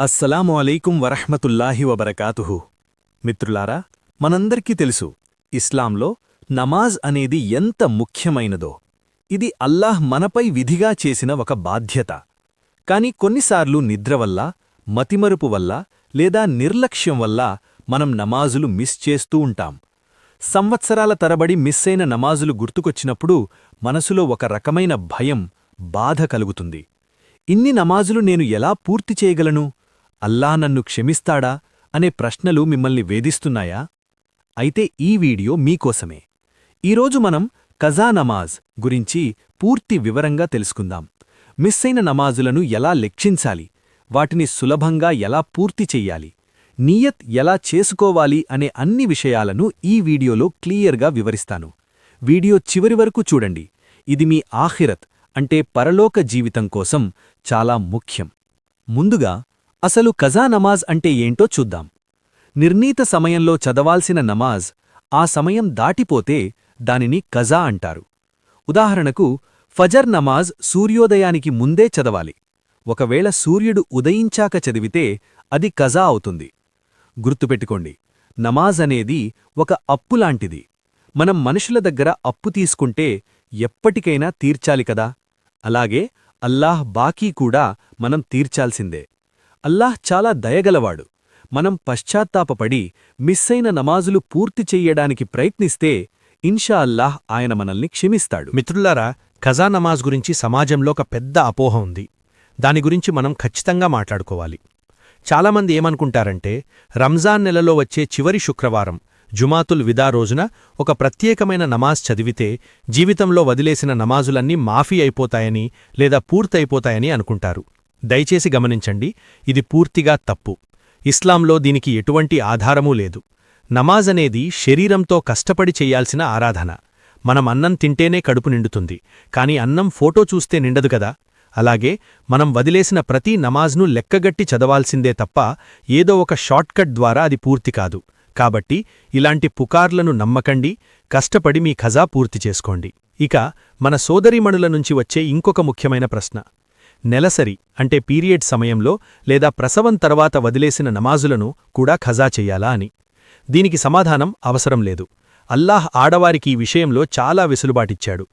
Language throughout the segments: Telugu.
అస్సలాము అలైకుం వరహ్మతుల్లాహి వబరకాతుహు. మిత్రులారా మనందరికీ తెలుసు ఇస్లాంలో నమాజ్ అనేది ఎంత ముఖ్యమైనదో. ఇది అల్లాహ్ మనపై విధిగా చేసిన ఒక బాధ్యత. కాని కొన్నిసార్లు నిద్ర వల్ల మతిమరుపు వల్ల లేదా నిర్లక్ష్యం వల్ల మనం నమాజులు మిస్ చేస్తూ ఉంటాం. సంవత్సరాల తరబడి మిస్ అయిన నమాజులు గుర్తుకొచ్చినప్పుడు మనసులో ఒక రకమైన భయం బాధ కలుగుతుంది. ఇన్ని నమాజులు నేను ఎలా పూర్తి చేయగలను? అల్లా నన్ను క్షమిస్తాడా అనే ప్రశ్నలు మిమ్మల్ని వేధిస్తున్నాయా? అయితే ఈ వీడియో మీకోసమే. ఈరోజు మనం కజా నమాజ్ గురించి పూర్తి వివరంగా తెలుసుకుందాం. మిస్ అయిన నమాజులను ఎలా లెక్కించాలి వాటిని సులభంగా ఎలా పూర్తి చెయ్యాలి నియత్ ఎలా చేసుకోవాలి అనే అన్ని విషయాలను ఈ వీడియోలో క్లియర్గా వివరిస్తాను. వీడియో చివరి వరకు చూడండి. ఇది మీ ఆఖిరత్ అంటే పరలోక జీవితం కోసం చాలా ముఖ్యం. ముందుగా అసలు కజా నమాజ్ అంటే ఏంటో చూద్దాం. నిర్ణీత సమయంలో చదవాల్సిన నమాజ్ ఆ సమయం దాటిపోతే దానిని కజా అంటారు. ఉదాహరణకు ఫజర్ నమాజ్ సూర్యోదయానికి ముందే చదవాలి. ఒకవేళ సూర్యుడు ఉదయించాక చదివితే అది కజా అవుతుంది. గుర్తుపెట్టుకోండి నమాజ్ అనేది ఒక అప్పులాంటిది మనం మనుషుల దగ్గర అప్పు తీసుకుంటే ఎప్పటికైనా తీర్చాలి కదా? అలాగే అల్లాహ్ బాకీ కూడా మనం తీర్చాల్సిందే. అల్లాహ్ చాలా దయగలవాడు. మనం పశ్చాత్తాపపడి మిస్సైన నమాజులు పూర్తి చెయ్యడానికి ప్రయత్నిస్తే ఇన్షా అల్లాహ్ ఆయన మనల్ని క్షమిస్తాడు. మిత్రులారా ఖజా నమాజ్ గురించి సమాజంలో ఒక పెద్ద అపోహ ఉంది. దాని గురించి మనం ఖచ్చితంగా మాట్లాడుకోవాలి. చాలామంది ఏమనుకుంటారంటే రంజాన్ నెలలో వచ్చే చివరి శుక్రవారం జుమాతుల్ విదా రోజున ఒక ప్రత్యేకమైన నమాజ్ చదివితే జీవితంలో వదిలేసిన నమాజులన్నీ మాఫీ అయిపోతాయని లేదా పూర్తయిపోతాయని అనుకుంటారు. దయచేసి గమనించండి ఇది పూర్తిగా తప్పు. ఇస్లాంలో దీనికి ఎటువంటి ఆధారమూ లేదు. నమాజ్ అనేది శరీరంతో కష్టపడి చెయ్యాల్సిన ఆరాధన. మనం అన్నం తింటేనే కడుపు నిండుతుంది. కాని అన్నం ఫోటో చూస్తే నిండదు కదా? అలాగే మనం వదిలేసిన ప్రతి నమాజ్ను లెక్కగట్టి చదవాల్సిందే తప్ప ఏదో ఒక షార్ట్కట్ ద్వారా అది పూర్తి కాదు. కాబట్టి ఇలాంటి పుకార్లను నమ్మకండి కష్టపడి మీ ఖజా పూర్తి చేసుకోండి. ఇక మన సోదరీమణుల నుంచి వచ్చే ఇంకొక ముఖ్యమైన ప్రశ్న. నెలసరి అంటే పీరియడ్ సమయంలో లేదా ప్రసవం తర్వాత వదిలేసిన నమాజులను కూడా ఖజా చెయ్యాలా అని. దీనికి సమాధానం అవసరం లేదు. అల్లాహ్ ఆడవారికి ఈ విషయంలో చాలా వెసులుబాటిచ్చాడు.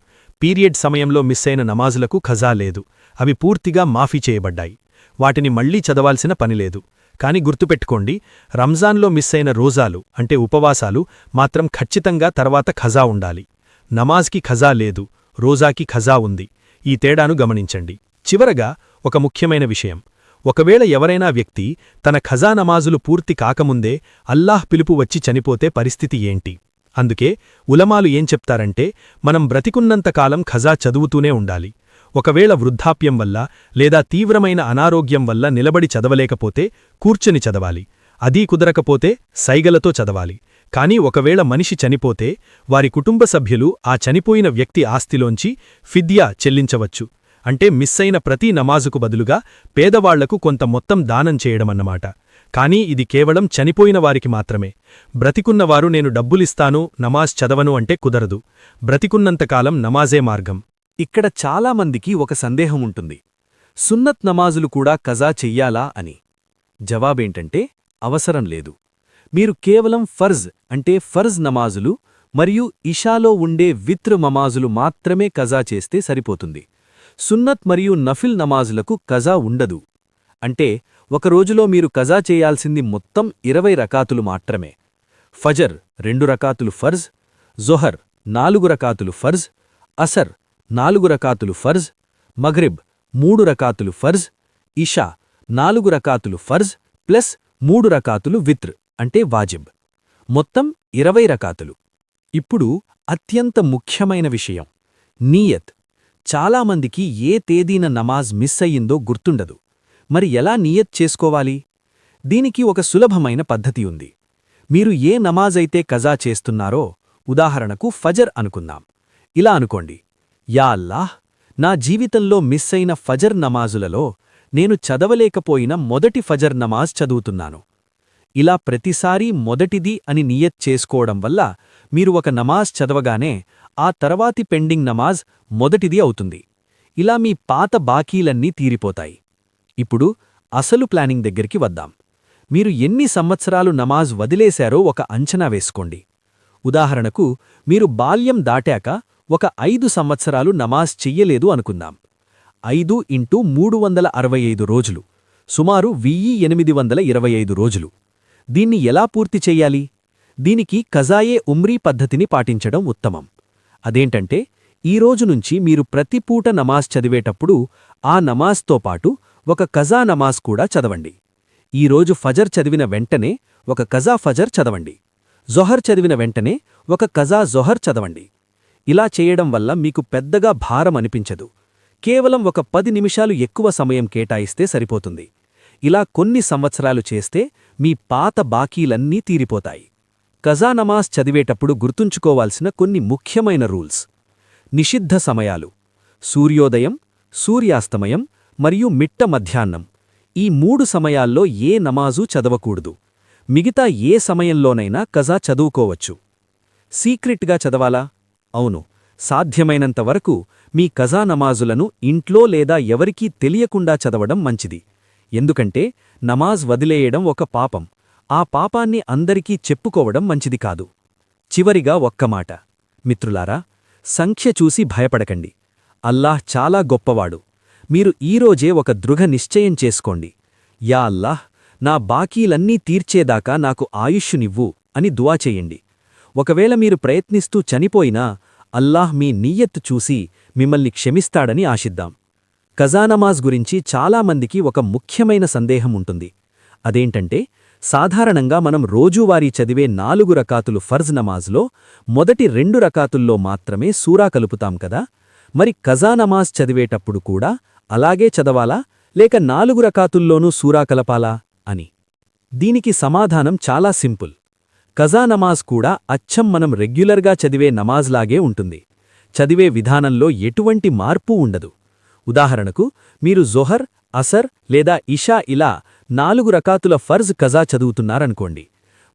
పీరియడ్ సమయంలో మిస్ అయిన నమాజులకు ఖజా లేదు. అవి పూర్తిగా మాఫీ చేయబడ్డాయి. వాటిని మళ్ళీ చదవాల్సిన పనిలేదు కాని గుర్తుపెట్టుకోండి రంజాన్లో మిస్ అయిన రోజాలు అంటే ఉపవాసాలు మాత్రం ఖచ్చితంగా తర్వాత ఖజా ఉండాలి. నమాజ్కి ఖజా లేదు రోజాకి ఖజా ఉంది. ఈ తేడాను గమనించండి. చివరగా ఒక ముఖ్యమైన విషయం. ఒకవేళ ఎవరైనా వ్యక్తి తన ఖజా నమాజులు పూర్తి కాకముందే అల్లాహ్ పిలుపు వచ్చి చనిపోతే పరిస్థితి ఏంటి? అందుకే ఉలమాలు ఏం చెప్తారంటే మనం బ్రతికున్నంతకాలం ఖజా చదువుతూనే ఉండాలి. ఒకవేళ వృద్ధాప్యం వల్ల లేదా తీవ్రమైన అనారోగ్యం వల్ల నిలబడి చదవలేకపోతే కూర్చుని చదవాలి. అదీ కుదరకపోతే సైగలతో చదవాలి. కాని ఒకవేళ మనిషి చనిపోతే వారి కుటుంబ సభ్యులు ఆ చనిపోయిన వ్యక్తి ఆస్తిలోంచి ఫిద్యా చెల్లించవచ్చు. అంటే మిస్సైన ప్రతి నమాజుకు బదులుగా పేదవాళ్ళకు కొంత మొత్తం దానం చేయడమన్నమాట. కానీ ఇది కేవలం చనిపోయిన వారికి మాత్రమే. బ్రతికున్నవారు నేను డబ్బులిస్తాను నమాజ్ చదవను అంటే కుదరదు. బ్రతికున్నంతకాలం నమాజే మార్గం. ఇక్కడ చాలామందికి ఒక సందేహం ఉంటుంది. సున్నత్ నమాజులు కూడా కజా చెయ్యాలా అని. జవాబేంటంటే అవసరం లేదు. మీరు కేవలం ఫర్జ్ అంటే ఫర్జ్ నమాజులు మరియు ఇషాలో ఉండే విత్రు నమాజులు మాత్రమే కజా చేస్తే సరిపోతుంది. సున్నత్ మరియు నఫిల్ నమాజులకు కజా ఉండదు. అంటే ఒక రోజులో మీరు కజా చేయాల్సింది మొత్తం ఇరవై రకాతులు మాత్రమే. ఫజర్ రెండు రకాతులు ఫర్జ్ జొహర్ నాలుగు రకాతులు ఫర్జ్ అసర్ నాలుగు రకాతులు ఫర్జ్ మగ్రిబ్ మూడు రకాతులు ఫర్జ్ ఇషా నాలుగు రకాతులు ఫర్జ్ ప్లస్ మూడు రకాతులు విత్ర్ అంటే వాజిబ్. మొత్తం ఇరవై రకాతులు. ఇప్పుడు అత్యంత ముఖ్యమైన విషయం నీయత్. చాలామందికి ఏ తేదీన నమాజ్ మిస్ అయ్యిందో గుర్తుండదు. మరి ఎలా నియత్ చేసుకోవాలి? దీనికి ఒక సులభమైన పద్ధతి ఉంది. మీరు ఏ నమాజైతే కజా చేస్తున్నారో ఉదాహరణకు ఫజర్ అనుకుందాం. ఇలా అనుకోండి. యా అల్లాహ్ నా జీవితంలో మిస్ అయిన ఫజర్ నమాజులలో నేను చదవలేకపోయిన మొదటి ఫజర్ నమాజ్ చదువుతున్నాను. ఇలా ప్రతిసారీ మొదటిది అని నియత్ చేసుకోవడం వల్ల మీరు ఒక నమాజ్ చదవగానే ఆ తర్వాతి పెండింగ్ నమాజ్ మొదటిది అవుతుంది. ఇలా మీ పాత బాకీలన్నీ తీరిపోతాయి. ఇప్పుడు అసలు ప్లానింగ్ దగ్గరికి వద్దాం. మీరు ఎన్ని సంవత్సరాలు నమాజ్ వదిలేశారో ఒక అంచనా వేసుకోండి. ఉదాహరణకు మీరు బాల్యం దాటాక ఒక ఐదు సంవత్సరాలు నమాజ్ చెయ్యలేదు అనుకుందాం. ఐదు ఇంటూ మూడు వందల అరవై ఐదు రోజులు. సుమారు వెయ్యి ఎనిమిది వందల ఇరవై ఐదు రోజులు. దీన్ని ఎలా పూర్తి చెయ్యాలి దీనికి కజాయే ఉమ్రీ పద్ధతిని పాటించడం ఉత్తమం. అదేంటంటే ఈ రోజు నుంచి మీరు ప్రతి పూట నమాజ్ చదివేటప్పుడు ఆ నమాజ్తో పాటు ఒక కజా నమాజ్ కూడా చదవండి. ఈ రోజు ఫజర్ చదివిన వెంటనే ఒక కజా ఫజర్ చదవండి. జొహర్ చదివిన వెంటనే ఒక కజా జొహర్ చదవండి. ఇలా చేయడం వల్ల మీకు పెద్దగా భారం అనిపించదు. కేవలం ఒక పది నిమిషాలు ఎక్కువ సమయం కేటాయిస్తే సరిపోతుంది. ఇలా కొన్ని సంవత్సరాలు చేస్తే మీ పాత బాకీలన్నీ తీరిపోతాయి. కజా నమాజ్ చదివేటప్పుడు గుర్తుంచుకోవాల్సిన కొన్ని ముఖ్యమైన రూల్స్. నిషిద్ధ సమయాలు. సూర్యోదయం సూర్యాస్తమయం మరియు మిట్ట మధ్యాహ్నం. ఈ మూడు సమయాల్లో ఏ నమాజూ చదవకూడదు. మిగతా ఏ సమయంలోనైనా కజా చదువుకోవచ్చు. సీక్రెట్గా చదవాలా? అవును. సాధ్యమైనంతవరకు మీ కజా నమాజులను ఇంట్లో లేదా ఎవరికీ తెలియకుండా చదవడం మంచిది. ఎందుకంటే నమాజ్ వదిలేయడం ఒక పాపం. ఆ పాపాన్ని అందరికీ చెప్పుకోవడం మంచిది కాదు. చివరిగా ఒక్క మాట. మిత్రులారా సంఖ్య చూసి భయపడకండి. అల్లాహ్ చాలా గొప్పవాడు. మీరు ఈరోజే ఒక దృఢ నిశ్చయం చేసుకోండి. యా అల్లాహ్ నా బాకీలన్నీ తీర్చేదాకా నాకు ఆయుష్యునివ్వు అని దువా ఒకవేళ మీరు ప్రయత్నిస్తూ చనిపోయినా అల్లాహ్ మీ నియ్యత్తు చూసి మిమ్మల్ని క్షమిస్తాడని ఆశిద్దాం. కజానమాజ్ గురించి చాలామందికి ఒక ముఖ్యమైన సందేహం ఉంటుంది. అదేంటంటే సాధారణంగా మనం రోజూవారీ చదివే నాలుగు రకాతులు ఫర్జ్ నమాజ్లో మొదటి రెండు రకాతుల్లో మాత్రమే సూరా కలుపుతాం కదా. మరి కజా నమాజ్ చదివేటప్పుడు కూడా అలాగే చదవాలా? లేక నాలుగు రకాతుల్లోనూ సూరా కలపాలా? అని. దీనికి సమాధానం చాలా సింపుల్. కజా నమాజ్ కూడా అచ్చం మనం రెగ్యులర్గా చదివే నమాజ్లాగే ఉంటుంది. చదివే విధానంలో ఎటువంటి మార్పు ఉండదు. ఉదాహరణకు మీరు జొహర్ అసర్ లేదా ఇషా ఇలా నాలుగు రకాతుల ఫర్జ్ కజా చదువుతున్నారనుకోండి.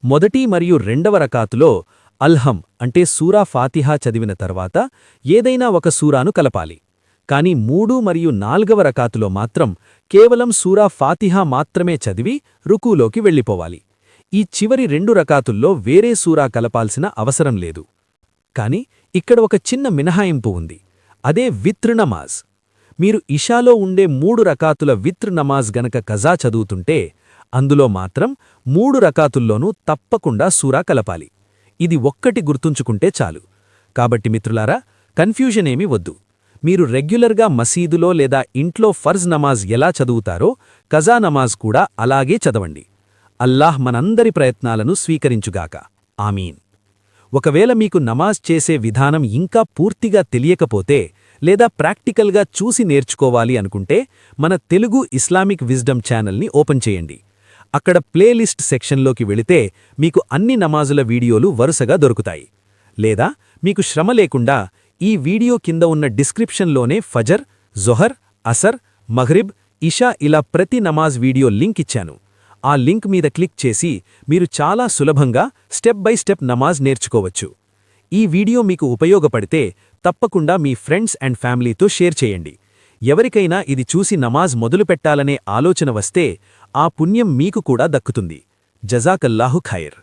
మొదటి మరియు రెండవ రకాతులో అల్హం అంటే సూరా ఫాతిహా చదివిన తర్వాత ఏదైనా ఒక సూరాను కలపాలి. కాని మూడు మరియు నాల్గవ రకాతులో మాత్రం కేవలం సూరా ఫాతిహా మాత్రమే చదివి రుకూలోకి వెళ్ళిపోవాలి. ఈ చివరి రెండు రకాతుల్లో వేరే సూరా కలపాల్సిన అవసరం లేదు. కాని ఇక్కడ ఒక చిన్న మినహాయింపు ఉంది. అదే విత్ర్ నమాజ్. మీరు ఇషాలో ఉండే మూడు రకాతుల విత్ర్ నమాజ్ గనక కజా చదువుతుంటే అందులో మాత్రం మూడు రకాతుల్లోనూ తప్పకుండా సూరా కలపాలి. ఇది ఒక్కటి గుర్తుంచుకుంటే చాలు. కాబట్టి మిత్రులారా కన్ఫ్యూజన్ ఏమీ వద్దు. మీరు రెగ్యులర్గా మసీదులో లేదా ఇంట్లో ఫర్జ్ నమాజ్ ఎలా చదువుతారో కజా నమాజ్ కూడా అలాగే చదవండి. అల్లాహ్ మనందరి ప్రయత్నాలను స్వీకరించుగాక. ఆమీన్. ఒకవేళ మీకు నమాజ్ చేసే విధానం ఇంకా పూర్తిగా తెలియకపోతే లేదా ప్రాక్టికల్గా చూసి నేర్చుకోవాలి అనుకుంటే మన తెలుగు ఇస్లామిక్ విజ్డమ్ ఛానల్ని ఓపెన్ చేయండి. అక్కడ ప్లేలిస్ట్ సెక్షన్లోకి వెళితే మీకు అన్ని నమాజుల వీడియోలు వరుసగా దొరుకుతాయి. లేదా మీకు శ్రమ లేకుండా ఈ వీడియో కింద ఉన్న డిస్క్రిప్షన్లోనే ఫజర్ జొహర్ అసర్ మహ్రిబ్ ఇషా ఇలా ప్రతి నమాజ్ వీడియో లింక్ ఇచ్చాను. ఆ లింక్ మీద క్లిక్ చేసి మీరు చాలా సులభంగా స్టెప్ బై స్టెప్ నమాజ్ నేర్చుకోవచ్చు. ఈ వీడియో మీకు ఉపయోగపడితే తప్పకుండా మీ ఫ్రెండ్స్ అండ్ ఫ్యామిలీతో షేర్ చేయండి. ఎవరికైనా ఇది చూసి నమాజ్ మొదలుపెట్టాలనే ఆలోచన వస్తే ఆ పుణ్యం మీకు కూడా దక్కుతుంది. జజాకల్లాహు ఖైర్.